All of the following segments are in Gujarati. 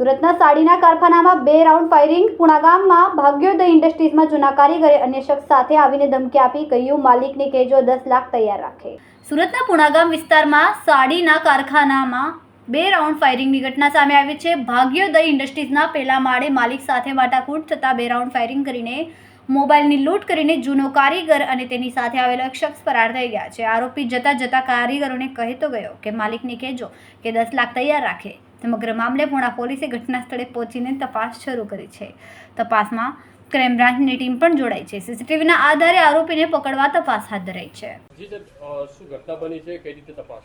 સુરતના સાડીના કારખાનામાં બે રાઉન્ડ ફાયરિંગ, પુણાગામમાં ભાગ્યોદય ઇન્ડસ્ટ્રીઝમાં જૂના કારીગરે અન્ય શખ્સ સાથે આવીને ધમકી આપી કહ્યું માલિકને કહેજો દસ લાખ તૈયાર રાખે. સુરતના પુણાગામ વિસ્તારમાં સાડીના કારખાનામાં બે રાઉન્ડ ફાયરિંગની ઘટના સામે આવી છે. ભાગ્યોદય ઇન્ડસ્ટ્રીઝના પહેલા માળે માલિક સાથે વાટાકૂટ થતાં બે રાઉન્ડ ફાયરિંગ કરીને મોબાઈલની લૂંટ કરીને જૂનો કારીગર અને તેની સાથે આવેલો એક શખ્સ ફરાર થઈ ગયા છે. આરોપી જતા જતા કારીગરોને કહેતો ગયો કે, માલિકને કહેજો કે દસ લાખ તૈયાર રાખે. સમગ્ર મામલે પૂણા પોલીસે ઘટના સ્થળે પહોંચીને તપાસ શરૂ કરી છે. તપાસમાં ક્રાઇમ બ્રાન્ચની ટીમ પણ જોડાઈ છે. સીસીટીવીના આધારે આરોપીને પકડવા તપાસ હાથ ધરાઈ છે. શું ઘટના બની છે? કઈ રીતે તપાસ?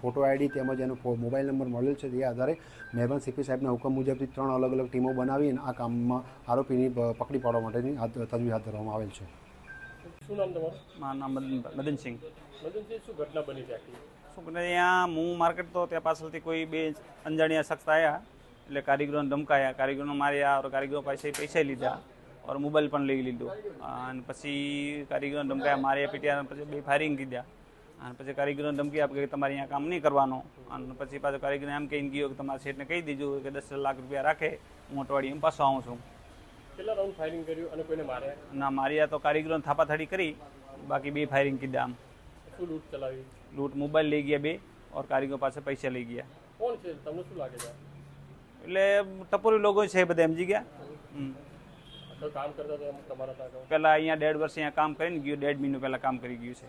ફોટો આઈડી તેમજ એનો મોબાઈલ નંબર મળેલ છે તે આધારે મહેરબાન સીપી સાહેબના હુકમ મુજબથી ત્રણ અલગ અલગ ટીમો બનાવીને આ કામમાં આરોપીની પકડી પાડવા માટેની તજવીજ હાથ ધરવામાં આવેલ છે. શું નામ તમારું? મારું નામ મદન મદનસિંહ. મદનસિંહ શું ઘટના બની છે શું ઘટના ત્યાં હું માર્કેટ તો ત્યાં પાછળથી કોઈ બે અંજાણ્યા શખ્સ આવ્યા એટલે કારીગરોને ધમકાયા. કારીગરોને માર્યા ઓર કારીગરો પાસે પૈસા લીધા ઓર મોબાઈલ પણ લઈ લીધો. અને પછી કારીગરોને ધમકાયા માર્યા પીટ્યા પછી બે ફાયરિંગ કીધા. અને પછી કારીગરોને ધમકી આપી કે તમારે અહીંયા કામ નહીં કરવાનું. અને પછી પાછો કારીગર એમ કહીને ગયો કે તમારા શેઠને કહી દીધું કે દસ લાખ રૂપિયા રાખે હું અઠવાડિયે પાછો આવું છું. કેટલા રાઉન્ડ ફાયરિંગ કર્યું અને કોઈને માર્યા? ના માર્યા તો કારીગરોને થાપાથાડી કરી બાકી બે ફાયરિંગ કીધા આમ. શું લૂંટ ચલાવી? લૂંટ મોબાઈલ લઈ ગયા બે और કારીગરો પાસે પૈસા લઈ ગયા. કોણ છે? તમને શું લાગે છે? એટલે ટપોરી લોકો છે બધા સમજી ગયા? હમ. તો કામ કરતા હતા એમ તમારા ત્યાં પહેલા અહીંયા દેઢ વર્ષ અહીંયા કામ કરીને ગયું દેઢ મહિનો પહેલા કામ કરી ગયું છે.